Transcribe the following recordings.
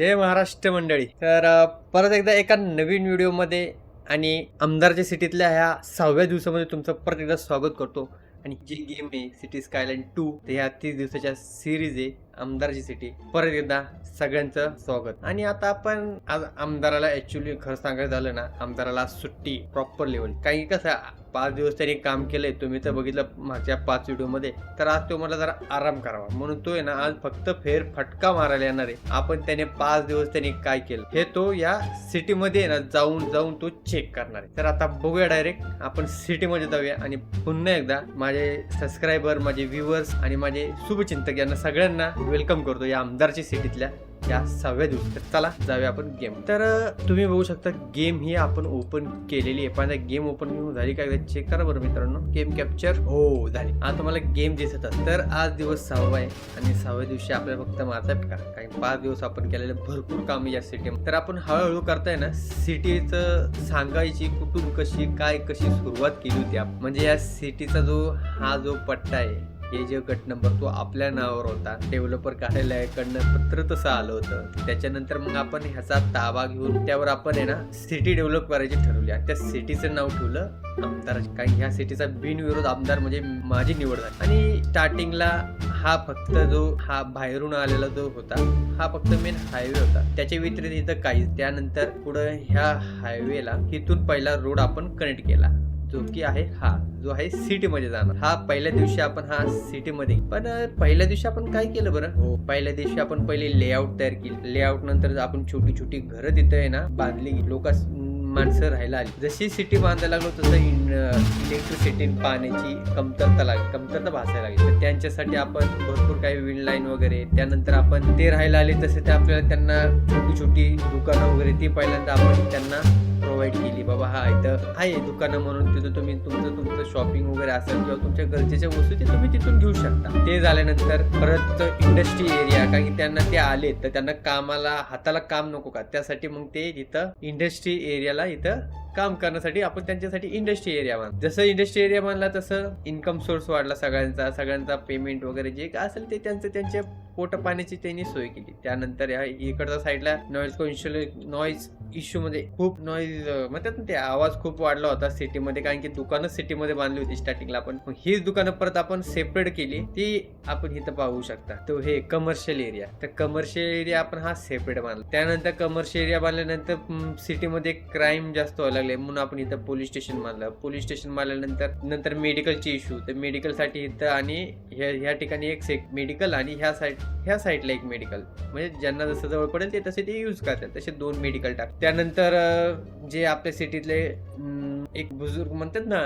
जय महाराष्ट्र मंडळी. तर परत एकदा एका नवीन व्हिडिओमध्ये आणि आमदारच्या सिटीतल्या ह्या सहाव्या दिवसामध्ये तुमचं परत एकदा स्वागत करतो. आणि जी गेम आहे सिटी स्कायलँड टू ह्या तीस दिवसाच्या सिरीज आहे. आमदारची सिटी. परत एकदा सगळ्यांचं स्वागत. आणि आता आपण आज आमदाराला ऍक्च्युली खरं सांगायचं झालं ना आमदाराला सुट्टी प्रॉपर लेवल काही कसं पाच दिवस त्यांनी काम केलंय तुम्ही तर बघितलं मागच्या पाच व्हिडिओमध्ये तर आज तो मला जरा आराम करावा. म्हणून तो आहे ना आज फक्त फेर फटका मारायला येणार आहे. आपण त्याने पाच दिवस त्यांनी काय केलं? हे तो या सिटीमध्ये आहे ना जाऊन जाऊन तो चेक करणार आहे. तर आता बघूया डायरेक्ट आपण सिटीमध्ये जाऊया. आणि पुन्हा एकदा माझे सबस्क्रायबर माझे व्ह्युअर्स आणि माझे शुभचिंतक यांना सगळ्यांना वेलकम करतो या आमदारची सिटीतल्या या सहाव्या दिवशी. तर चला जाऊया आपण गेम तर तुम्ही बघू शकता गेम ही आपण ओपन केलेली आहे. पण गेम ओपन झाली काय चेक करा बरं मित्रांनो. गेम कॅप्चर हो झाली. आता तुम्हाला गेम दिसत तर आज दिवस सहावा आहे आणि सहाव्या दिवशी आपल्याला फक्त माझा का काही पाच दिवस आपण केलेले भरपूर काम या सिटी तर आपण हळूहळू करताय ना सिटीचं सांगायची कुठून कशी काय कशी सुरुवात केली होती म्हणजे या सिटीचा जो हा जो पट्टा आहे हे जे गट नंबर तो आपल्या नावावर होता डेव्हलपर कार्यालयाकडनं पत्र तसं आलं होतं. त्याच्यानंतर मग आपण ह्याचा ताबा घेऊन त्यावर आपण आहे ना सिटी डेव्हलप करायची ठरवली. आणि त्या सिटीचं नाव ठेवलं आमदार कारण ह्या सिटीचा बिनविरोध आमदार म्हणजे माझी निवड झाली. आणि स्टार्टिंगला हा फक्त जो हा बाहेरून आलेला जो होता हा फक्त मेन हायवे होता. त्याच्या व्यतिरिक्त इथं काहीच. त्यानंतर पुढं ह्या हायवेला इथून पहिला रोड आपण कनेक्ट केला. जो की आहे हा जो आहे सिटी मध्ये जाणार. हा पहिल्या दिवशी आपण हा सिटी मध्ये पण पहिल्या दिवशी आपण काय केलं बरं? हो. पहिल्या दिवशी आपण पहिले लेआउट तयार केली. लेआउट नंतर आपण छोटी छोटी घरं तिथं आहे ना बांधली. लोक माणसं राहायला आली. जशी सिटी बांधायला लागलो तसं इलेक्ट्रिसिटी पाण्याची कमतरता लागली. कमतरता भासायला लागली. तर त्यांच्यासाठी आपण भरपूर काही विंड लाईन वगैरे त्यानंतर आपण ते राहायला आले. तसे ते आपल्याला त्यांना छोटी छोटी दुकानं वगैरे ती पहिल्यांदा आपण त्यांना प्रोव्हाइड केली. बाबा हा इथं आहे दुकानं म्हणून तिथं तुम्ही तुमचं तुमचं शॉपिंग वगैरे असेल किंवा तुमच्या गरजेच्या वस्तू ते तुम्ही तिथून घेऊ शकता. ते झाल्यानंतर परत इंडस्ट्री एरिया कारण की त्यांना ते आले तर त्यांना कामाला हाताला काम नको का? त्यासाठी मग ते इथं इंडस्ट्री एरियाला इथं काम करण्यासाठी आपण त्यांच्यासाठी इंडस्ट्री एरिया बांध जसं इंडस्ट्री एरिया बांधला तसं इन्कम सोर्स वाढला सगळ्यांचा सगळ्यांचा पेमेंट वगैरे जे काय असेल ते त्यांचं त्यांच्या पोट पाण्याची त्यांनी सोय केली. त्यानंतर या इकडच्या साईडला नॉईज नॉईज इश्यू मध्ये खूप नॉईज म्हणतात ना ते आवाज खूप वाढला होता सिटीमध्ये कारण की दुकानं सिटीमध्ये बांधली होती स्टार्टिंगला आपण. हीच दुकानं परत आपण सेपरेट केली ती आपण इथं पाहू शकता. तो हे कमर्शियल एरिया तर कमर्शियल एरिया आपण हा सेपरेट बांधला. त्यानंतर कमर्शियल एरिया बांधल्यानंतर सिटीमध्ये क्राईम जास्त व्हायला लागले म्हणून आपण इथं पोलीस स्टेशन मारलं. पोलीस स्टेशन मारल्यानंतर नंतर मेडिकलचे इश्यू तर मेडिकलसाठी इथं आणि ह्या ह्या ठिकाणी एक सेक मेडिकल आणि ह्या साईड ह्या साईडला एक मेडिकल म्हणजे ज्यांना जसं जवळ पडेल ते तसे ते यूज करतात. तसे दोन मेडिकल टाक. त्यानंतर जे आपल्या सिटीतले एक बुजुर्ग म्हणतात ना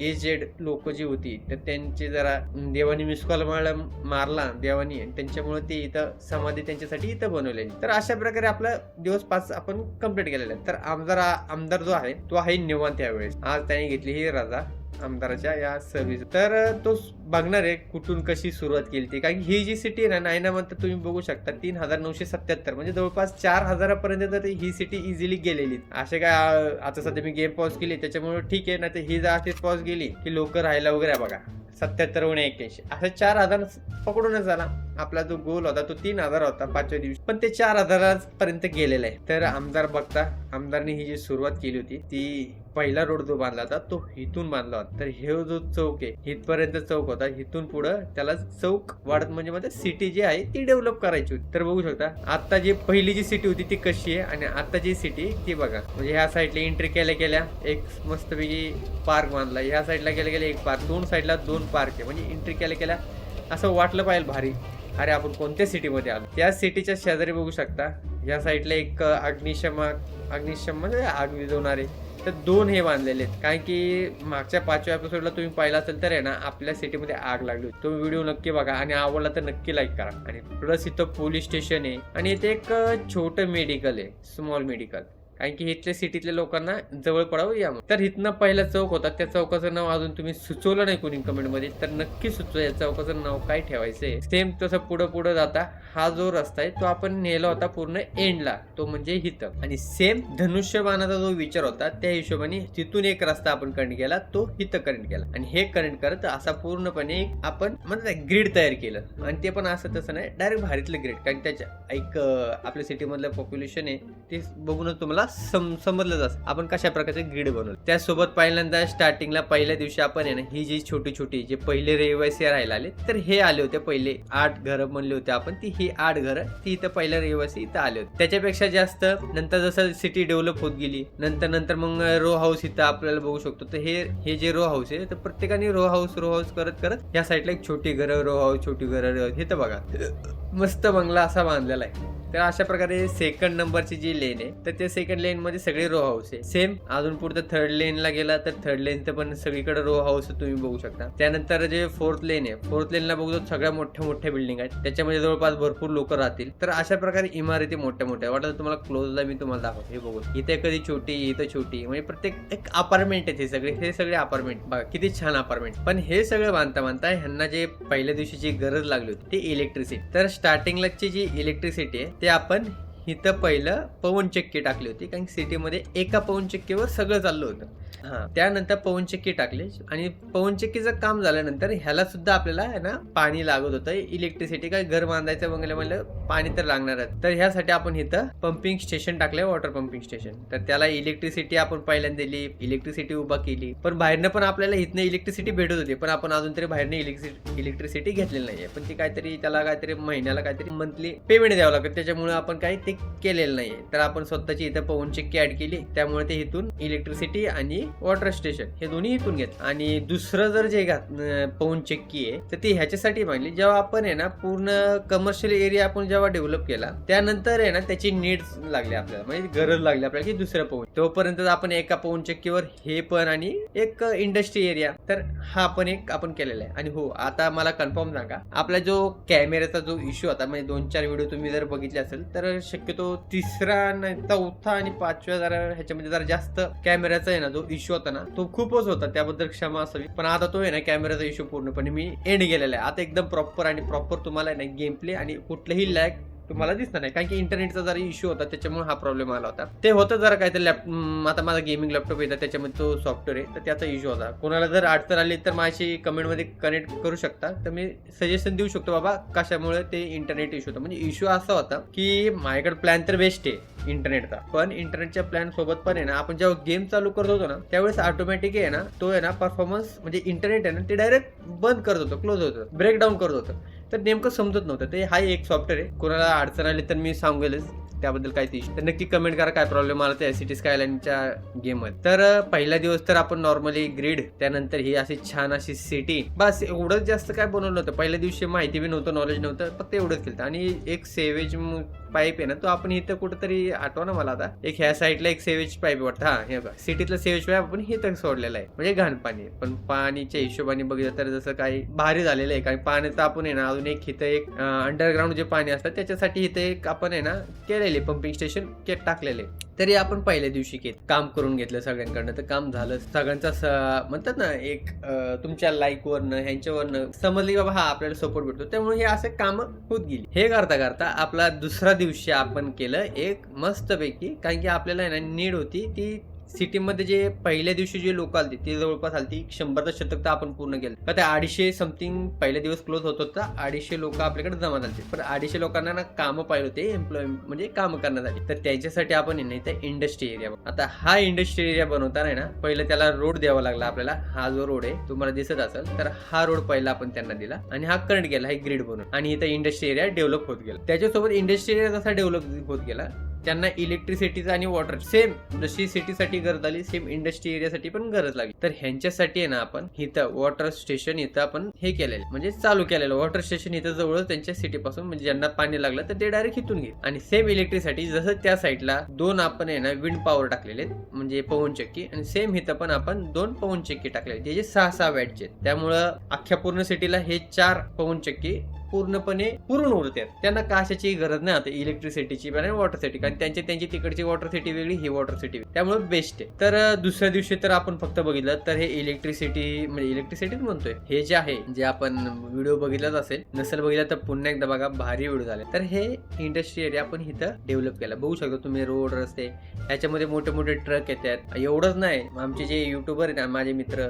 एजेड लोक जी होती तर त्यांचे जरा देवानी मिस कॉल मारला मारला देवानी आणि त्यांच्यामुळे ते इथं समाधी त्यांच्यासाठी इथं बनवलेली. तर अशा प्रकारे आपला दिवस पाच आपण कंप्लीट केलेला आहे. तर आमदार आमदार जो आहे तो आहे निवांत यावेळेस. आज त्याने घेतली ही रजा. आमदाराच्या या सर्व्हिस तर तो बघणार आहे कुठून कशी सुरुवात केली ती. कारण की ही जी सिटी आहे ना नायनामध्ये तुम्ही बघू शकता तीन हजार नऊशे सत्याहत्तर. म्हणजे जवळपास चार हजारापर्यंत तर ही सिटी इझिली गेलेली. असे काय आता सध्या मी गेम पॉज केली त्याच्यामुळे ठीक आहे ना तर ही जर अशीच पॉज गेली की लोक राहायला वगैरे बघा. सत्याहत्तर उणे एक्क्याऐंशी. असं चार हजार पकडूनच झाला. आपला जो गोल होता तो तीन हजार होता पाचव्या दिवशी. पण ते चार हजारापर्यंत गेलेला आहे. तर आमदार बघता आमदारने ही जी सुरुवात केली होती ती पहिला रोड जो बांधला होता तो इथून बांधला होता. तर हे जो चौक आहे इथपर्यंत चौक होता. इथून पुढं त्याला चौक वाढत म्हणजे, म्हणजे मध्ये सिटी जी आहे ती डेव्हलप करायची होती. तर बघू शकता आता जी पहिली जी सिटी होती ती कशी आहे? आणि आता जी सिटी ती बघा. म्हणजे ह्या साईडला एंट्री केल्या केल्या एक मस्तपैकी पार्क बांधला. ह्या साईडला गेल्या गेल्या एक पार्क दोन साईडला दोन पार्क आहे. म्हणजे एंट्री केल्या केल्या असं वाटलं पाहिजे भारी. अरे आपण कोणत्या सिटीमध्ये आलो? त्या सिटीच्या शेजारी बघू शकता. या साईडला एक अग्निशमक अग्निशम म्हणजे आग विझवणारे. तर दोन हे बांधलेले आहेत. कारण की मागच्या पाचव्या एपिसोडला तुम्ही पाहिला असेल तर आहे ना आपल्या सिटीमध्ये आग लागली होती. तो व्हिडिओ नक्की बघा आणि आवडला तर नक्की लाईक करा. आणि प्लस इथं पोलीस स्टेशन आहे. आणि इथे एक छोटं मेडिकल आहे. स्मॉल मेडिकल कारण की इथल्या सिटीतल्या लोकांना जवळ पडावं या तर इथनं पहिला चौक होता. त्या चौकाचं नाव अजून तुम्ही सुचवलं नाही कोणी कमेंटमध्ये तर नक्की सुचवा या चौकाचं नाव काय ठेवायचंय. सेम तसं पुढं पुढं जाता. हा जो रस्ता आहे तो आपण नेला होता पूर्ण एंडला. तो म्हणजे हिथं आणि सेम धनुष्यबाणाचा जो विचार होता त्या हिशोबाने तिथून एक रस्ता आपण कनेक्ट केला. तो हिथं कनेक्ट केला. आणि हे कनेक्ट करत असा पूर्णपणे आपण म्हणतात ग्रीड तयार केलं. आणि ते पण असं तसं नाही. डायरेक्ट भारीतलं ग्रीड कारण त्याच्या एक आपल्या सिटीमधलं पॉप्युलेशन आहे ते बघूनच तुम्हाला सम समजलं जात. आपण कशा प्रकारचे ग्रीड बनवलं. त्यासोबत पहिल्यांदा स्टार्टिंगला पहिल्या दिवशी आपण आहे ना ही जी छोटी छोटी जे पहिले रहिवासी राहायला आले तर हे आले होते पहिले आठ घरं म्हणले होते आपण ती ही आठ घरं ती इथं पहिल्या रहिवासी इथं आले होते. त्याच्यापेक्षा जास्त नंतर जसं सिटी डेव्हलप होत गेली नंतर नंतर मग रो हाऊस इथं आपल्याला बघू शकतो. तर हे हे जे रो हाऊस आहे तर प्रत्येकाने रो हाऊस रो हाऊस करत करत या साईडला एक छोटी घरं रो हाऊस छोटी घरं हे तर बघा. मस्त बंगला असा बांधलेला आहे. तर अशा प्रकारे सेकंड नंबरची जी लेन आहे तर त्या सेकंड लेन मध्ये सगळे रो हाऊस आहे. सेम अजून पुढे थर्ड लेनला गेला तर थर्ड लेन पण सगळीकडे रो हाऊस तुम्ही बघू शकता. त्यानंतर जे फोर्थ लेन आहे फोर्थ लेनला बघू सगळ्या मोठ्या मोठ्या बिल्डिंग आहेत. त्याच्यामध्ये जवळपास भरपूर लोक राहतील. तर अशा प्रकारे इमारती मोठ्या मोठ्या वाटत तुम्हाला क्लोजला मी तुम्हाला दाखवतो. हे बघू इथे कधी छोटी इथं छोटी. म्हणजे प्रत्येक एक अपार्टमेंट आहे हे सगळे. हे सगळे अपार्टमेंट बघा किती छान अपार्टमेंट पण हे सगळं बांधता बांधता ह्यांना जे पहिल्या दिवशी जी गरज लागली होती ती इलेक्ट्रिसिटी तर स्टार्टिंगलाची जी इलेक्ट्रिसिटी आहे ते आपण इथं पहिलं पवनचक्की टाकली होती कारण सिटीमध्ये एका पवनचक्कीवर सगळं चाललं होतं. हा त्यानंतर पवनचक्की टाकली आणि पवनचक्कीचं काम झाल्यानंतर ह्याला सुद्धा आपल्याला आहे ना पाणी लागत होतं. इलेक्ट्रिसिटी काय घर बांधायचं बंगले म्हणलं पाणी तर लागणारच तर ह्यासाठी आपण इथं पंपिंग स्टेशन टाकलंय वॉटर पंपिंग स्टेशन. तर त्याला इलेक्ट्रिसिटी आपण पहिल्यांदा दिली इलेक्ट्रिसिटी उभा केली. पण बाहेरनं पण आपल्याला इथनं इलेक्ट्रिसिटी भेटत होती पण आपण अजून तरी बाहेरनं इलेक्ट्रिसिटी इलेक्ट्रिसिटी घेतलेली नाहीये. पण ती काहीतरी त्याला काहीतरी महिन्याला काहीतरी मंथली पेमेंट द्यावं लागतं. त्याच्यामुळे आपण काही ते केलेलं नाहीये. तर आपण स्वतःची इथं पवनचक्की ऍड केली. त्यामुळे ते इथून इलेक्ट्रिसिटी आणि वॉटर स्टेशन हे दोन्ही इथून घेत आणि दुसरं जर जे घात अं, आहे तर ती ह्याच्यासाठी मागली जेव्हा आपण आहे ना पूर्ण कमर्शियल एरिया आपण जेव्हा डेव्हलप केला त्यानंतर आहे ना त्याची नीड लागली आपल्याला. म्हणजे गरज लागली आपल्याला की दुसऱ्या पवन. तोपर्यंत आपण एका पवनचक्कीवर हे पण आणि एक इंडस्ट्री एरिया तर हा पण एक आपण केलेला आहे. आणि हो आता मला कन्फर्म सांगा. आपला जो कॅमेऱ्याचा जो इश्यू आता म्हणजे दोन चार व्हिडिओ तुम्ही जर बघितले असेल तर शक्यतो तिसरा नाही चौथा आणि पाचव्या जरा ह्याच्यामध्ये जरा जास्त कॅमेऱ्याचा आहे ना जो इश्यू होता ना तो खूपच होता. त्याबद्दल क्षमा असावी. पण आता तो आहे ना कॅमेराचा इश्यू पूर्णपणे मी एंड गेलेला आहे. आता एकदम प्रॉपर आणि प्रॉपर तुम्हाला आहे ना गेम प्ले आणि कुठलंही लॅग तुम्हाला दिसणार नाही. कारण की इंटरनेटचा जरा इश्यू होता त्याच्यामुळे हा प्रॉब्लेम आला होता. ते होतं जरा काहीतरी लॅप आता माझा गेमिंग लॅपटॉप येतात त्याच्यामध्ये तो सॉफ्टवेअर आहे तर त्याचा इश्यू होता. कोणाला जर अडचण आली तर माझी कमेंटमध्ये कनेक्ट करू शकता. तर मी सजेशन देऊ शकतो बाबा कशामुळे ते इंटरनेट इश्यू होता. म्हणजे इश्यू असा होता की माझ्याकडे प्लॅन तर बेस्ट आहे इंटरनेटचा पण इंटरनेटच्या प्लॅन सोबत पण आहे ना आपण जेव्हा गेम चालू करत होतो ना त्यावेळेस ऑटोमॅटिक आहे ना तो आहे ना परफॉर्मन्स म्हणजे इंटरनेट आहे ना ते डायरेक्ट बंद करत होतं क्लोज होतं ब्रेकडाऊन करत होतं. तर नेमकं समजत नव्हतं. ते हा एक सॉफ्टवेअर आहे. कोणाला अडचण आली तर मी सांगेलच. त्याबद्दल काय इश्यू तर नक्की कमेंट करा काय प्रॉब्लेम आला त्या सिटी स्कायलाईनच्या गेममध्ये तर पहिला दिवस तर आपण नॉर्मली ग्रीड त्यानंतर ही अशी छान अशी सिटी बस एवढंच जास्त काय बनवलं होतं पहिल्या दिवशी माहिती बी नव्हतं नॉलेज नव्हतं. फक्त एवढंच केलं आणि एक सेवेज पाईप आहे ना तो आपण इथं कुठंतरी आठवा ना मला आता. एक ह्या साईडला एक सेवेज पाईप वाटतं. हा हे बघा. सिटीतला सेवेज पाईप आपण इथं सोडलेला आहे. म्हणजे घाण पाणी पण पाणीच्या हिशोबाने बघितलं तर जसं काही भारी झालेलं आहे. कारण पाण्याचं आपण आहे ना अजून एक इथं एक अंडरग्राऊंड जे पाणी असतं त्याच्यासाठी इथे एक आपण आहे ना केलेले पंपिंग स्टेशन के टाकलेले तरी आपण पहिल्या दिवशी घेत काम करून घेतलं सगळ्यांकडनं. तर काम झालं. सगळ्यांचा स- म्हणतात ना एक तुमच्या लाईक वरनं ह्यांच्यावरनं समजली बाबा हा आपल्याला सपोर्ट भेटतो. त्यामुळे हे असे काम होत गेली. हे करता करता आपला दुसरा दिवशी आपण केलं एक मस्तपैकी कारण की आपल्याला आहे ना नीड होती ती सिटीमध्ये जे पहिल्या दिवशी जे लोक आलते ते जवळपास आलती शंभरचं शतक तर आपण पूर्ण केलं. तर ते अडीचशे समथिंग पहिल्या दिवस क्लोज होत होता अडीचशे लोक आपल्याकडे जमा झाले पण अडीचशे लोकांना ना कामं पाहिजे होते एम्प्लॉय म्हणजे काम करण्यासाठी. तर त्याच्यासाठी आपण नाही तर इंडस्ट्री एरिया आता हा इंडस्ट्री एरिया बनवताना आहे ना पहिलं त्याला रोड द्यावा लागला आपल्याला. हा जो रोड आहे तुम्हाला दिसत असेल तर हा रोड पहिला आपण त्यांना दिला. आणि हा करंट गेला हे ग्रीड बनून. आणि इथं इंडस्ट्री एरिया डेव्हलप होत गेला. त्याच्यासोबत इंडस्ट्री एरिया कसा डेव्हलप होत गेला? त्यांना इलेक्ट्रिसिटीचा आणि वॉटर सेम जशी सिटीसाठी गरज आली सेम इंडस्ट्री एरियासाठी पण गरज लागली. तर ह्यांच्यासाठी आहे ना आपण इथं वॉटर स्टेशन इथं आपण हे केलेलं म्हणजे चालू केलेलं वॉटर स्टेशन इथं जवळ त्यांच्या सिटी पासून म्हणजे ज्यांना पाणी लागलं तर ते डायरेक्ट इथून घे. आणि सेम इलेक्ट्रिसिटी जसं त्या साईडला दोन आपण आहे ना विंड पॉवर टाकलेले आहेत, म्हणजे पवनचक्की. आणि सेम इथं पण आपण दोन पवनचक्की टाकलेले जे सहा सहा वॅटचे आहेत. त्यामुळं अख्ख्या पूर्ण सिटीला हे चार पवनचक्की पूर्णपणे पूर्ण उरतात त्यांना कशाची गरज नाही आता इलेक्ट्रिसिटीची आणि वॉटर सिटी कारण त्यांची त्यांची तिकडची वॉटर सिटी वेगळी ही वॉटर सिटी त्यामुळे बेस्ट आहे. तर दुसऱ्या दिवशी तर आपण फक्त बघितलं तर हे इलेक्ट्रिसिटी म्हणजे इलेक्ट्रिसिटीच म्हणतोय. हे जे आहे जे आपण व्हिडिओ बघितलाच असेल नसेल बघितला तर पुन्हा एकदा बघा भारी व्हिडिओ झाले. तर हे इंडस्ट्री एरिया आपण इथं डेव्हलप केला. बघू शकतो तुम्ही रोड रस्ते याच्यामध्ये मोठे मोठे ट्रक येतात. एवढंच नाही आमचे जे युट्यूबर आहेत ना माझे मित्र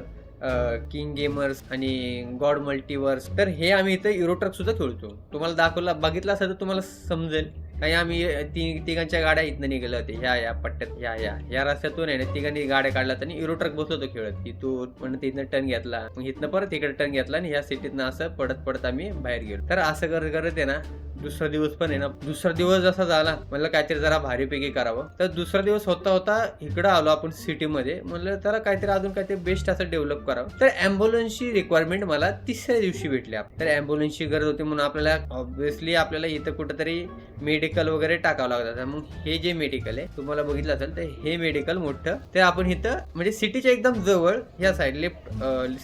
किंग गेमर्स आणि गॉड मल्टीवर्स तर हे आम्ही इथं युरो ट्रक सुद्धा खेळतो. तुम्हाला दाखवला बघितला असेल तर तुम्हाला समजेल. काही आम्ही ती तिघांच्या गाड्या इथनं निघाल्या होत्या. ह्या या पट्ट्यात ह्या या ह्या रस्त्यातून आहे ना तिघांनी गाड्या काढल्यात आणि युरोट्रक बसलो होतो खेळत. इथून पण तिथनं टर्न घेतला. मग इथनं परत इकडे टर्न घेतला आणि ह्या सिटीतनं असं पडत पडत आम्ही बाहेर गेलो. तर असं करत करत आहे ना दुसरा दिवस पण आहे ना. दुसरा दिवस जसा झाला म्हणलं काहीतरी जरा भारीपैकी करावं. तर दुसरा दिवस होता होता इकडं आलो आपण सिटीमध्ये. म्हणलं तर काहीतरी अजून काहीतरी बेस्ट असं डेव्हलप करावं. तर अँब्युलन्सची रिक्वायरमेंट मला तिसऱ्या दिवशी भेटली तर अँब्युलन्सची गरज होती म्हणून आपल्याला ऑब्व्हियसली आपल्याला इथं कुठंतरी मेडिकल वगैरे टाकावं लागतात मग हे जे मेडिकल आहे तुम्हाला बघितलं असेल तर हे मेडिकल मोठं. ते आपण इथं म्हणजे सिटीच्या एकदम जवळ ह्या साईड लेफ्ट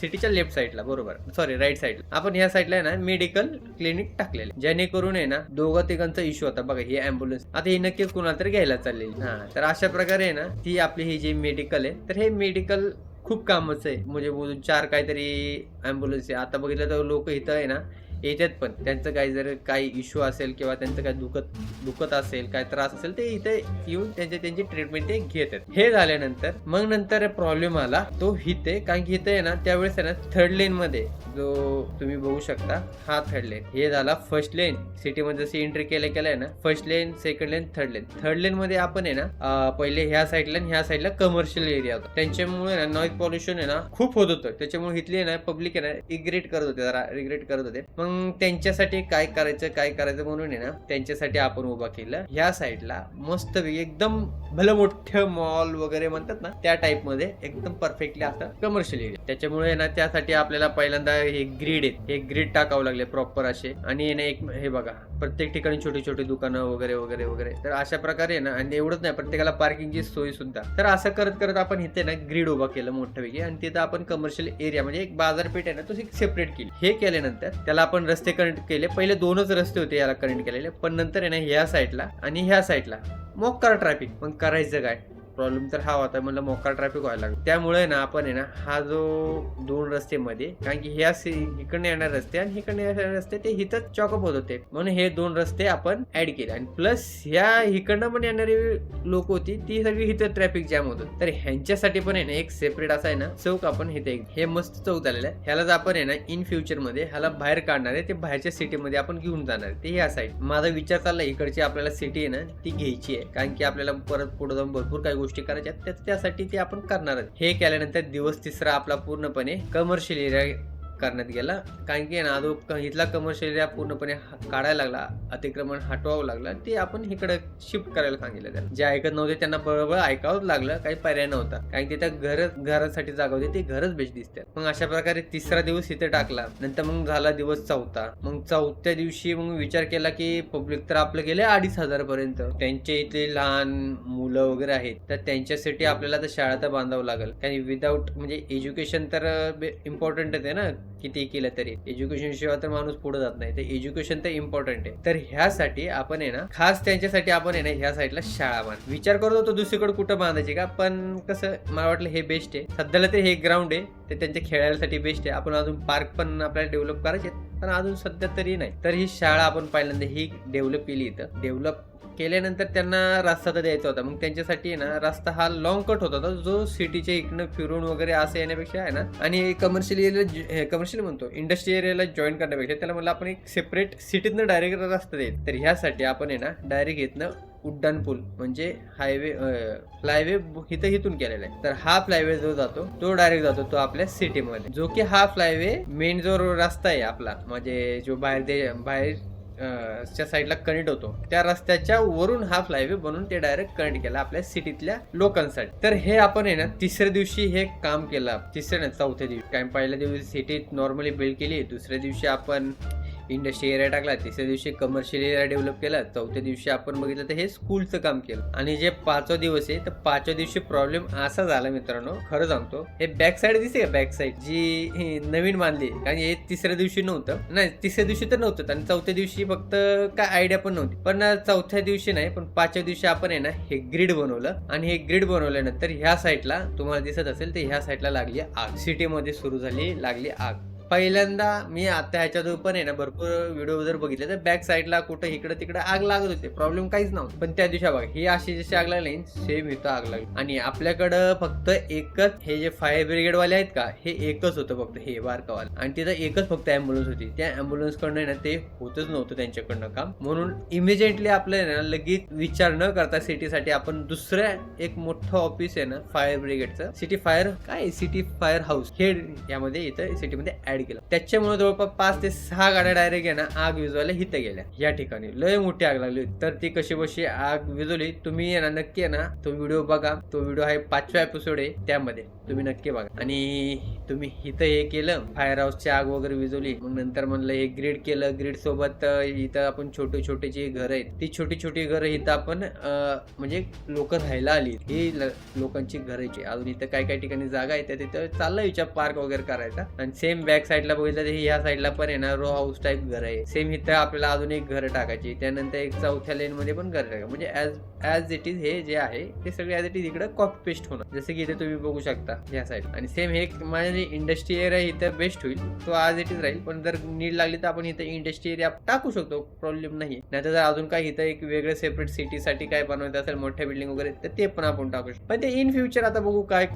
सिटीच्या लेफ्ट साईडला बरोबर. सॉरी राईट साईडला आपण ह्या साईडला आहे ना मेडिकल क्लिनिक टाकलेले जेणेकरून आहे ना दोघं तिघांचा इश्यू होता बघा ही अँब्युलन्स आता ही नक्कीच कुणाला तरी घ्यायला चाललेली. हा तर अशा प्रकारे आहे ना ती आपली ही जी मेडिकल आहे तर हे मेडिकल खूप कामच आहे. म्हणजे चार काहीतरी अँब्युलन्स आहे. आता बघितलं तर लोक इथं आहे ना येतात पण. त्यांचं काही जर काही इश्यू असेल किंवा त्यांचं काही दुखत दुखत असेल काय त्रास असेल ते इथे येऊन त्यांचे त्यांची ट्रीटमेंट ते घेतात. हे झाल्यानंतर मग नंतर प्रॉब्लेम आला. तो हिते कारण की इथे आहे ना त्यावेळेस आहे ना थर्ड लेन मध्ये जो तुम्ही बघू शकता हा थर्ड लेन हे झाला फर्स्ट लेन सिटीमध्ये जशी एंट्री केल्या केलंय ना first lane second lane third lane third lane मध्ये आपण आहे ना पहिले ह्या साईडला ह्या साईडला कमर्शियल एरिया होता. त्यांच्यामुळे ना नॉईज पॉल्युशन आहे ना खूप होत होतं. त्याच्यामुळे इथली आहे ना पब्लिक आहे ना रिग्रेट करत होते जरा रिग्रेट करत होते. मग त्यांच्यासाठी काय करायचं काय करायचं म्हणून आहे ना त्यांच्यासाठी आपण उभा केलं. ह्या साईडला मस्त एकदम भलं मोठं मॉल वगैरे म्हणतात ना त्या टाइपमध्ये एकदम परफेक्टली असतात कमर्शियल एरिया त्याच्यामुळे ना त्यासाठी आपल्याला पहिल्यांदा हे ग्रीड आहेत हे ग्रीड टाकावं लागले प्रॉपर असे. आणि ना एक हे बघा प्रत्येक ठिकाणी छोटी छोटी दुकानं वगैरे वगैरे वगैरे. तर अशा प्रकारे आहे ना आणि एवढंच नाही प्रत्येकाला पार्किंगची सोय सुद्धा. तर असं करत करत आपण इथे ना ग्रीड उभा केलं मोठंपैकी आणि तिथं आपण कमर्शियल एरिया म्हणजे एक बाजारपेठ आहे ना तो सेपरेट केली. हे केल्यानंतर त्याला आपण रस्ते कनेक्ट केले. पहिले दोनच रस्ते होते याला कनेक्ट केलेले. पण नंतर आहे ना ह्या साईडला आणि ह्या साईडला मोकार ट्रॅफिक मग करायचं काय? प्रॉब्लेम तर हा होता म्हणलं मोकार ट्रॅफिक व्हायला लागला. त्यामुळे ना आपण आहे ना हा जो दोन रस्ते मध्ये कारण की ह्या सि- इकडनं येणार रस्ते आणि इकडनं येणारे रस्ते ते इथं चॉकअप होत होते. म्हणून हे दोन रस्ते आपण ऍड केले. आणि प्लस ह्या इकडनं पण येणारी लोक होती ती सगळी हिथं ट्रॅफिक जॅम होत तर ह्यांच्यासाठी पण आहे ना एक सेपरेट असा आहे ना चौक आपण इथे हे मस्त चौक झालेलं आहे. ह्याला आपण आहे ना इन फ्युचरमध्ये ह्याला बाहेर काढणार आहे ते बाहेरच्या सिटीमध्ये आपण घेऊन जाणार आहे. ते ह्या साईड माझा विचार चालला इकडची आपल्याला सिटी आहे ना ती घ्यायची आहे. कारण की आपल्याला परत पुढे जाऊन भरपूर काही गोष्टी करायच्या त्या- त्यासाठी ते आपण करणार हे केल्यानंतर दिवस तिसरा आपला पूर्णपणे कमर्शियल एरिया करण्यात गेला. कारण की ना अजून इथला कमर्शियल एरिया पूर्णपणे काढायला लागला अतिक्रमण हटवावं लागलं ते आपण इकडे शिफ्ट करायला सांगितलं त्यांना. जे ऐकत नव्हते त्यांना बरोबर ऐकावंच लागलं काही पर्याय नव्हता. कारण की त्या घर घरासाठी जागा होती ती घरच बेस्ट दिसते. मग अशा प्रकारे तिसरा दिवस इथे टाकला. नंतर मग झाला दिवस चौथा. मग चौथ्या दिवशी मग विचार केला की पब्लिक तर आपलं गेले अडीच हजार पर्यंत. त्यांचे इथले लहान मुलं वगैरे आहेत. तर त्यांच्यासाठी आपल्याला तर शाळा तर बांधावं लागेल. कारण विदाऊट म्हणजे एज्युकेशन तर इम्पॉर्टंटच आहे ना. किती केलं तरी. एज्युकेशन शिवाय तर माणूस पुढे जात नाही. तर एज्युकेशन तर इम्पॉर्टंट आहे. तर ह्यासाठी आपण आहे ना खास त्यांच्यासाठी आपण आहे ना ह्या साईडला शाळा बांध. विचार करत होतो दुसरीकडे कुठं बांधायची का? पण कसं मला वाटलं हे बेस्ट आहे. सध्याला तरी हे ग्राउंड आहे. ते त्यांच्या खेळायसाठी बेस्ट आहे. आपण अजून पार्क पण आपल्याला डेव्हलप करायचे पण अजून सध्या तरी नाही. तर ही शाळा आपण पहिल्यांदा ही डेव्हलप केली इथं. डेव्हलप केल्यानंतर त्यांना रस्ता तर द्यायचा होता. मग त्यांच्यासाठी आहे ना रस्ता हा लॉंग कट होता. होता, जो सिटीच्या इकडनं फिरून वगैरे असं येण्यापेक्षा आहे ना आणि कमर्शियल एरिया कमर्शियल म्हणतो इंडस्ट्रियल एरियाला जॉईन करण्यापेक्षा त्याला मला आपण एक सेपरेट सिटीतनं डायरेक्ट रस्ता देत तर ह्यासाठी आपण आहे ना डायरेक्ट इथनं उड्डाण पूल म्हणजे हायवे फ्लायवे इथं इथून केलेला आहे. तर हा फ्लायवे जो जातो तो डायरेक्ट जातो तो आपल्या सिटीमध्ये जो की हा फ्लायवे मेन जो रस्ता आहे आपला म्हणजे जो बाहेर दे बाहेर च्या साईडला कनेक्ट होतो. त्या रस्त्याच्या वरून हा फ्लायवे बनवून ते डायरेक्ट कनेक्ट केला आपल्या सिटीतल्या लोकांसाठी. तर हे आपण आहे ना तिसऱ्या दिवशी हे काम केलं. तिसऱ्या ना चौथ्या दिवशी. काय पहिल्या दिवशी सिटीत नॉर्मली बिल्ड केली दुसऱ्या दिवशी आपण इंडस्ट्री एरिया टाकला तिसऱ्या दिवशी कमर्शियल एरिया डेव्हलप केला चौथ्या दिवशी आपण बघितलं तर हे स्कूलचं काम केलं. आणि जे पाचवा दिवस आहे तर पाचव्या दिवशी प्रॉब्लेम असा झाला मित्रांनो खरं सांगतो. हे बॅक साईड दिसते का बॅक साईड जी ही नवीन बांधली कारण हे तिसऱ्या दिवशी नव्हतं. नाही तिसऱ्या दिवशी तर नव्हतं. आणि चौथ्या दिवशी फक्त काय आयडिया पण नव्हती. पण चौथ्या दिवशी नाही पण पाचव्या दिवशी आपण आहे ना हे ग्रीड बनवलं. आणि हे ग्रीड बनवल्यानंतर ह्या साईडला तुम्हाला दिसत असेल तर ह्या साईडला लागली आग. सिटीमध्ये सुरू झाली लागली आग. पहिल्यांदा मी आता ह्याच्यात पण आहे ना भरपूर व्हिडिओ जर बघितले तर बॅक साईडला कुठं इकडं तिकडं आग लागत होते. प्रॉब्लेम काहीच नव्हतं. पण त्या दिवशी बघा ही अशी जशी आग लागली सेम इथं आग लागली. आणि आपल्याकडं फक्त एकच हे जे फायर ब्रिगेड वाले आहेत का हे एकच होतं फक्त हे बारकावाला. आणि तिथं एकच फक्त अँब्युलन्स होती. त्या अँब्युलन्स कडनं ना ते होतच नव्हतं त्यांच्याकडनं काम. म्हणून इमिजिएटली आपलं ना लगेच विचार न करता सिटीसाठी आपण दुसऱ्या एक मोठं ऑफिस आहे ना फायर ब्रिगेडचं सिटी फायर काय? सिटी फायर हाऊस हे यामध्ये इथं सिटीमध्ये ऍड केलं. त्याच्यामुळे जवळपास पाच ते सहा गाड्या डायरेक्ट आहे ना आग विजवायला हिथं गेल्या. या ठिकाणी लय मोठी आग लागली होती. तर ती कशी बशी आग विजवली तुम्ही आहे ना नक्की ना तो व्हिडिओ बघा. तो व्हिडिओ आहे पाचव्या एपिसोड आहे त्यामध्ये. तुम्ही नक्की बघा. आणि तुम्ही इथं हे केलं फायर हाऊसची आग वगैरे विजवली मग नंतर म्हणलं हे ग्रीड केलं. ग्रीड सोबत इथं आपण छोटे छोटे जी घर आहेत. ती छोटी छोटी घरं इथं आपण म्हणजे लोक राहायला आली. ही लोकांची घराची अजून इथं काय काय ठिकाणी जागा आहे त्या तिथं चाललं विचार पार्क वगैरे करायचा. आणि सेम बॅग साईडला बघितलं तर ह्या साईडला पण आहे ना रो हाऊस टाईप घर आहे. सेम इथं आपल्याला अजून एक घर टाकायची त्यानंतर एक चौथ्या लेन मध्ये पण घर टाका म्हणजे ऍज ऍज इट इज हे जे आहे ते सगळे ऍज इट इज इकडे कॉपी पेस्ट होणार. जसं की इथे तुम्ही बघू शकता ह्या साईड आणि सेम हे माझ्या इंडस्ट्री एरिया इथं बेस्ट होईल. तो आज इट इज राहील. पण जर नीड लागली तर आपण इथं इंडस्ट्री एरिया टाकू शकतो. प्रॉब्लेम नाही नाही जर अजून काही इथं एक वेगळं सेपरेट सिटीसाठी काय बनवायचं असेल मोठ्या बिल्डिंग वगैरे तर ते पण आपण टाकू शकतो. पण ते इन फ्युचर आता बघू काय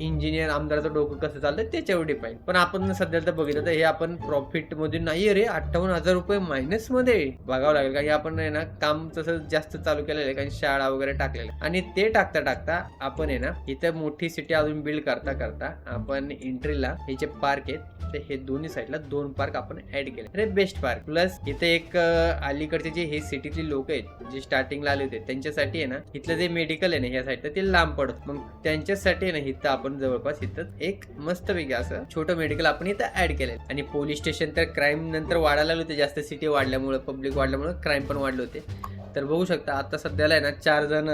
इंजिनियर आमदाराचं डोकं कसं चाललं त्याच्यावर डिपेंड पण आपण सध्या तर बघितलं तर हे आपण प्रॉफिटमध्ये नाहीये रे. अठ्ठावन्न हजार रुपये मायनसमध्ये बघावं लागेल. कारण आपण आहे ना काम तसं जास्त चालू केलेलं आहे. कारण शाळा वगैरे टाकलेल्या आणि ते टाकता टाकता आपण आहे ना इथं मोठी सिटी अजून बिल्ड करता करता आपण एंट्रीला हे जे पार्क आहेत ते हे दोन्ही साईडला दोन पार्क आपण ऍड केले. अरे बेस्ट पार्क प्लस इथे एक अलीकडचे जे हे सिटीतले लोक आहेत जे स्टार्टिंगला आले होते त्यांच्यासाठी आहे ना इथलं जे मेडिकल आहे ना ह्या साईडला ते लांब पडत. मग त्यांच्यासाठी आहे ना इथं आपण जवळपास इथं एक मस्त वेगळं असं छोटं मेडिकल आपण इथं ऍड केलंय आणि पोलीस स्टेशन तर क्राईम नंतर वाढायला होते. जास्त सिटी वाढल्यामुळे पब्लिक वाढल्यामुळे क्राईम पण वाढले होते. तर बघू शकता आता सध्याला आहे ना चार जण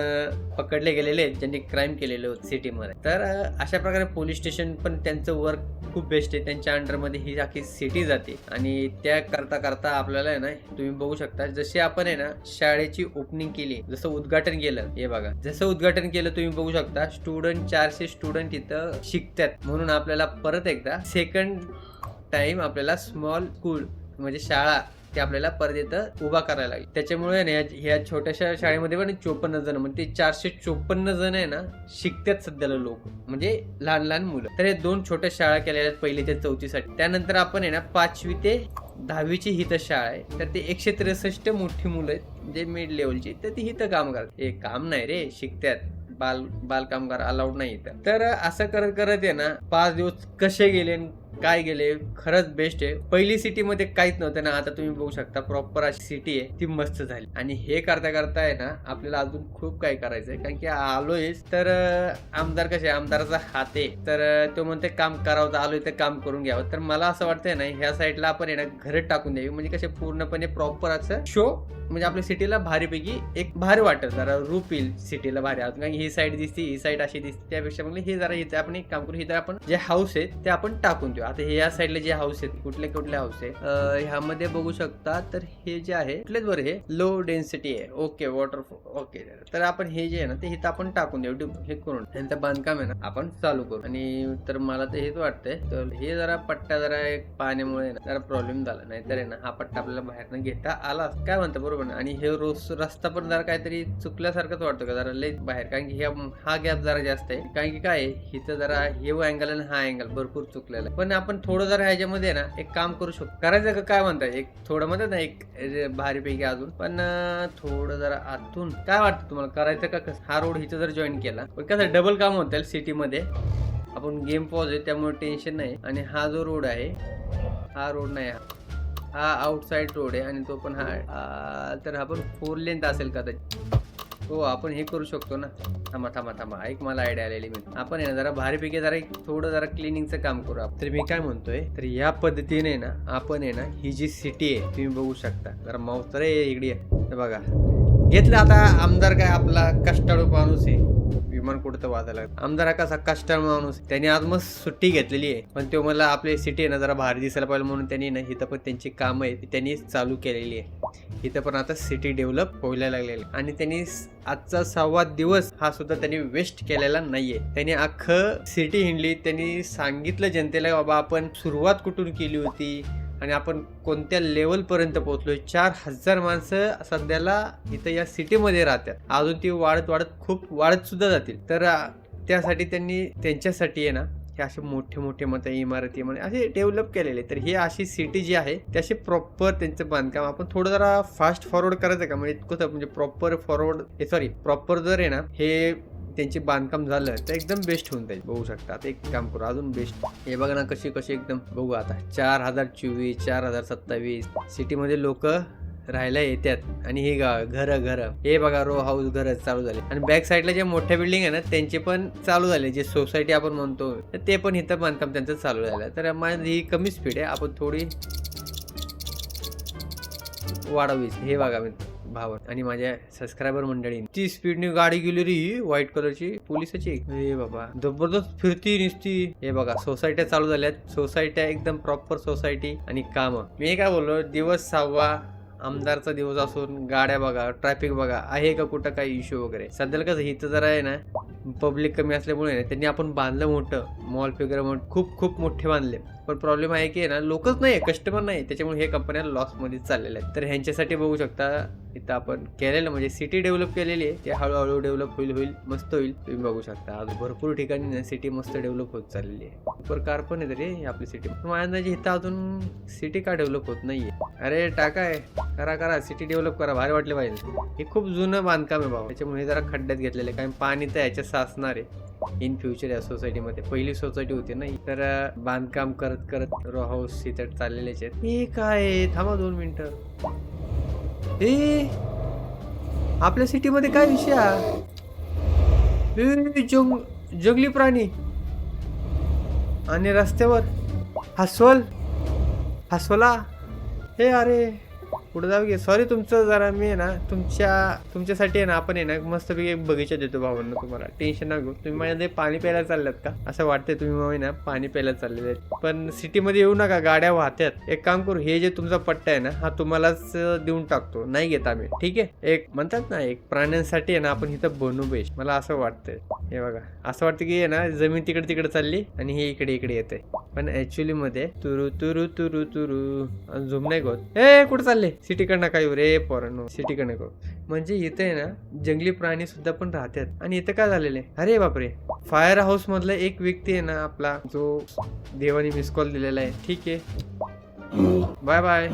पकडले गेलेले आहेत ज्यांनी क्राईम केलेले होते सिटीमध्ये तर अशा प्रकारे पोलीस स्टेशन पण त्यांचं वर्क खूप बेस्ट आहे. त्यांच्या अंडरमध्ये ही अख्खी सिटी जाते. आणि त्या करता करता आपल्याला आहे ना तुम्ही बघू शकता जशी आपण आहे ना शाळेची ओपनिंग केली जसं उद्घाटन केलं हे बघा. जसं उद्घाटन केलं तुम्ही बघू शकता स्टुडंट चारशे स्टुडंट इथं शिकतात. म्हणून आपल्याला परत एकदा सेकंड टाइम आपल्याला स्मॉल स्कूल म्हणजे शाळा ते आपल्याला परत उभा करायला लागेल. त्याच्यामुळे ना या- ह्या छोट्याशा शाळेमध्ये पण चोपन्न जण म्हणजे चारशे चोपन्न जण आहे ना शिकतात सध्याला लोक. म्हणजे लहान लहान मुलं. तर हे दोन छोट्या शाळा केलेल्या आहेत पहिली ते चौथीसाठी. त्यानंतर आपण आहे ना पाचवी ते दहावीची हित शाळा आहे. तर ते एकशे त्रेसष्ट मोठी मुलं आहेत जे मिड लेवलची तर ती हिथं काम करतात. हे काम नाही रे शिकतात. बाल बालकामगार अलाउड नाही तर असं करत करत आहे ना पाच दिवस कसे गेले आणि काय गेले खरंच बेस्ट आहे. पहिली सिटी मध्ये काहीच नव्हतं ना आता तुम्ही बघू शकता प्रॉपर अशी सिटी आहे ती मस्त झाली. आणि हे करता करता आहे ना आपल्याला अजून खूप काही करायचं आहे. कारण की आलोयच तर आमदार कसे आमदाराचा हात आहे. तर तो म्हणते काम करावं तर आलोय तर काम करून घ्यावं. तर मला असं वाटतंय ना ह्या साईडला आपण आहे ना घर टाकून द्यावी. म्हणजे कसे पूर्णपणे प्रॉपर असं शो म्हणजे आपल्या सिटीला भारीपैकी एक भारी वाटत जरा रूप येईल सिटीला भारी. अजून कारण की ही साईड दिसते ही साईड अशी दिसते. त्यापेक्षा म्हणजे हे जरा इथे आपण एक काम करू. हे जर आपण जे हाऊस आहेत ते आपण टाकून देऊ. आता हे या साईडला जे हाऊस आहेत कुठले कुठले हाऊस आहे ह्यामध्ये बघू शकता तर हे जे आहे कुठलेच बरं हे लो डेन्सिटी आहे. ओके वॉटर ओके तर आपण हे जे आहे ना ते इथं आपण टाकून देऊ हे करून. त्यांचं बांधकाम आहे ना आपण चालू करू. आणि तर मला तर हेच वाटतंय तर हे जरा पट्टा जरा एक पाण्यामुळे ना जरा प्रॉब्लेम झाला. नाही तर आहे ना हा पट्टा आपल्याला बाहेरनं घेता आला काय म्हणतो बरोबर ना? आणि हे रोज रस्ता पण जरा काहीतरी चुकल्यासारखंच वाटतं का? जरा लई बाहेर. कारण की ह्या- हा गॅप जरा जास्त आहे. कारण की काय आहे, जरा हे अँगल आणि हा अँगल भरपूर चुकलेला आहे. पण आपण थोडं जरा ह्याच्यामध्ये ना एक काम करू शकतो करायचं का? काय म्हणताय? एक थोडं म्हणतात ना एक भारीपैकी अजून. पण थोडं जरा आतून. काय वाटतं तुम्हाला? करायचं का कसं? हा रोड इथं जर जॉईन केला पण कसं डबल काम होतं सिटीमध्ये आपण गेम पॉज आहे त्यामुळे टेन्शन नाही. आणि हा जो रोड आहे हा रोड नाही हा. हा रोड आहे आणि तो पण हा तर हा पण फोर लेंथ असेल कदाचित. हो आपण हे करू शकतो ना. थांबा थांबा थांबा. ऐक मला आयडिया आलेली मी. आपण आहे ना जरा भारीपैकी जरा एक थोडं जरा क्लिनिंगचं काम करू आपण. तर मी काय म्हणतोय तर या पद्धतीने ना आपण आहे ना ही जी सिटी आहे तुम्ही बघू शकता. जरा माऊस तर आहे इकडे बघा. घेतलं आता आमदार काय आपला कष्टाळू माणूस आहे. विमान कुठं वाजायला लागलं. आमदार कसा कष्टाळू माणूस त्यांनी आज मग सुट्टी घेतलेली आहे. पण तो मला आपली सिटी आहे ना जरा भारी दिसायला पाहिजे म्हणून त्यांनी ना इथं पण त्यांची कामं आहे त्यांनी चालू केलेली आहे. इथं पण आता सिटी डेव्हलप व्हायला लागलेली आणि त्यांनी आजचा सहावा दिवस हा सुद्धा त्यांनी वेस्ट केलेला नाहीये. त्यांनी अख्खं सिटी हिंडली त्यांनी सांगितलं जनतेला बाबा आपण सुरुवात कुठून केली होती? आणि आपण कोणत्या लेवलपर्यंत पोहोचलोय? चार हजार माणसं सध्याला इथं या सिटीमध्ये राहतात. अजून ती वाढत वाढत खूप वाढत सुद्धा जातील. तर त्यासाठी त्यांनी त्यांच्यासाठी आहे ना हे असे मोठे मोठे मत इमारती म्हणे असे डेव्हलप केलेले तर ही अशी सिटी जी आहे ती अशी प्रॉपर त्यांचं बांधकाम आपण थोडं जरा फास्ट फॉरवर्ड करायचं का? म्हणजे कसं म्हणजे प्रॉपर फॉरवर्ड सॉरी प्रॉपर जर आहे ना हे त्यांचे बांधकाम झालं तर एकदम बेस्ट होऊन जाईल. बघू शकता आता एक काम करू अजून बेस्ट हे बघा ना कशी कशी एकदम बघू आता. चार हजार चोवीस चार हजार सत्तावीस. सिटीमध्ये लोक राहायला येतात. आणि हे गाव घर घर. हे बघा रो हाऊस घर चालू झाले. आणि बॅक साईडला जे मोठ्या बिल्डिंग आहे ना त्यांचे पण चालू झाले. जे सोसायटी आपण म्हणतो तर ते पण इथं बांधकाम त्यांचं चालू झालं. तर माझी ही कमी स्पीड आहे. आपण थोडी वाढावीच हे बघा मी भाव आणि माझ्या सबस्क्रायबर मंडळी ती स्पीडने गाडी गेली रे व्हाईट कलरची पोलिसाची हे बाबा. जबरदस्त फिरती निसती. हे बघा सोसायट्या चालू झाल्यात. सोसायट्या एकदम प्रॉपर सोसायटी आणि काम. मी काय बोललो दिवस सहावा आमदारचा दिवस असून गाड्या बघा ट्रॅफिक बघा आहे का कुठं काही इश्यू वगैरे? सध्याला कसं इथं जरा आहे ना पब्लिक कमी असल्यामुळे ना त्यांनी आपण बांधलं मोठं. मॉल वगैरे खूप खूप मोठे बांधले. पण प्रॉब्लेम आहे की आहे ना लोकच नाही कस्टमर नाही त्याच्यामुळे हे कंपन्या लॉसमध्ये चाललेल्या आहेत. तर ह्यांच्यासाठी बघू शकता इथं आपण केलेलं म्हणजे सिटी डेव्हलप केलेली आहे. ते हळूहळू डेव्हलप होईल होईल मस्त होईल. तुम्ही बघू शकता. आज भरपूर ठिकाणी ना सिटी मस्त डेव्हलप होत चाललेली आहे. सुपर कार पण आहे तरी आपली सिटी माझ्या अंदाजे इथं अजून सिटी का डेव्हलप होत नाहीये? अरे टाकाय करा करा. सिटी डेव्हलप करा. भारी वाटले पाहिजे. हे खूप जुनं बांधकाम आहे बाबा. त्याच्यामुळे जरा खड्ड्यात घेतलेलं आहे. कारण पाणी तर याच्यात साचणार आहे. इन फ्युचर या सोसायटीमध्ये पहिली सोसायटी होती ना तर बांधकाम करत करत रो हाऊस तिथं चाललेलेच आहेत. हे काय आहे? थांबा दोन मिनिटं. हे? आपल्या सिटीमध्ये काय विषय जंग जंगली प्राणी. आणि रस्त्यावर हसवल. हसवला. हे अरे. पुढे जाऊ घे सॉरी तुमचं जरा मी आहे ना तुमच्या तुमच्यासाठी आहे ना आपण आहे ना मस्तपैकी एक बगीचा देतो भावांना तुम्हाला. टेन्शन ना घेऊ. तुम्ही माझ्या पाणी प्यायला चाललात का? असं वाटतंय तुम्ही मग ना पाणी प्यायला चाललेले आहेत. पण सिटीमध्ये येऊ नका गाड्या वाहत्यात. एक काम करू हे जे तुमचा पट्टा आहे ना हा तुम्हालाच देऊन टाकतो. नाही घेत आम्ही. ठीक आहे? एक म्हणतात ना एक प्राण्यांसाठी आहे ना आपण इथं बनू बेस्ट मला असं वाटतंय. हे बघा. असं वाटतं की ना जमीन तिकडे तिकडे चालली आणि हे इकडे इकडे येते पण ऍक्च्युली मध्ये तुरु तुरु तुरु तुरु. झुम नाही गोत ए कुठे चालले? सिटीकडनं काय रे पोरांनो सिटीकडनं करू म्हणजे इथे आहे ना जंगली प्राणी सुद्धा पण राहतात. आणि इथं काय झालेलं आहे? अरे बापरे. फायर हाऊस मधला एक व्यक्ती आहे ना आपला जो देवाने मिस कॉल दिलेला आहे. ठीक आहे. बाय बाय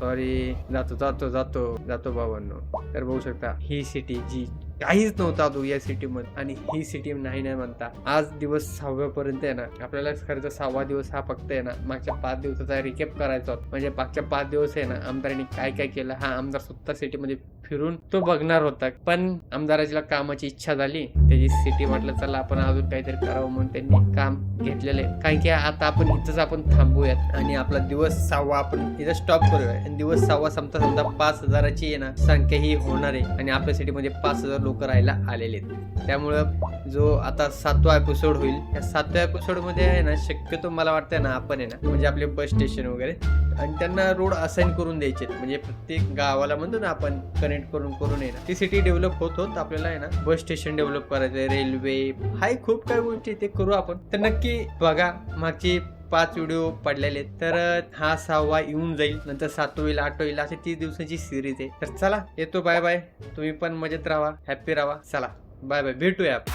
सॉरी जातो जातो जातो. जातो बाबांनो. तर बघू शकता ही सिटी जी काहीच नव्हता तो या सिटीमध्ये आणि ही सिटी नाही नाही म्हणता. आज दिवस सहाव्यापर्यंत आहे ना आपल्याला खरं तर सहावा दिवस हा फक्त आहे ना मागच्या पाच दिवसाचा रिकेप करायचा होता. म्हणजे मागच्या पाच दिवस आहे ना आमदारांनी काय काय केलं? हा आमदार स्वतः सिटीमध्ये फिरून तो बघणार होता. पण आमदाराजीला कामाची इच्छा झाली. त्याची सिटी म्हटलं चला आपण अजून काहीतरी करावं म्हणून त्यांनी काम घेतलेलं आहे. कारण की आता आपण इथंच आपण थांबूयात. आणि आपला दिवस सहावा आपण इथं स्टॉप करूया. आणि दिवस सहावा संपता संपता पाच हजाराची आहे ना संख्या ही होणार आहे. आणि आपल्या सिटीमध्ये पाच हजार लोक राहायला आलेले आहेत. त्यामुळं जो आता सातवा एपिसोड होईल या सातव्या एपिसोडमध्ये आहे ना शक्यतो मला वाटतंय ना आपण आहे ना म्हणजे आपले बस स्टेशन वगैरे आणि त्यांना रोड असाइन करून द्यायचे म्हणजे प्रत्येक गावाला म्हणतो ना आपण कनेक्ट करून करून आहे ना. ती सिटी डेव्हलप होत होत आपल्याला आहे ना बस स्टेशन डेव्हलप करायचं रेल्वे हाय खूप काही गोष्टी ते करू आपण. तर नक्की बघा मागची पाच व्हिडिओ पडलेले तर हा सहावा येऊन जाईल नंतर सातवा होईल आठवा होईल अशी तीस दिवसाची सिरीज आहे. तर चला येतो बाय बाय तुम्ही पण मजेत राहा हॅप्पी राहा. चला बाय बाय भेटूया आपण.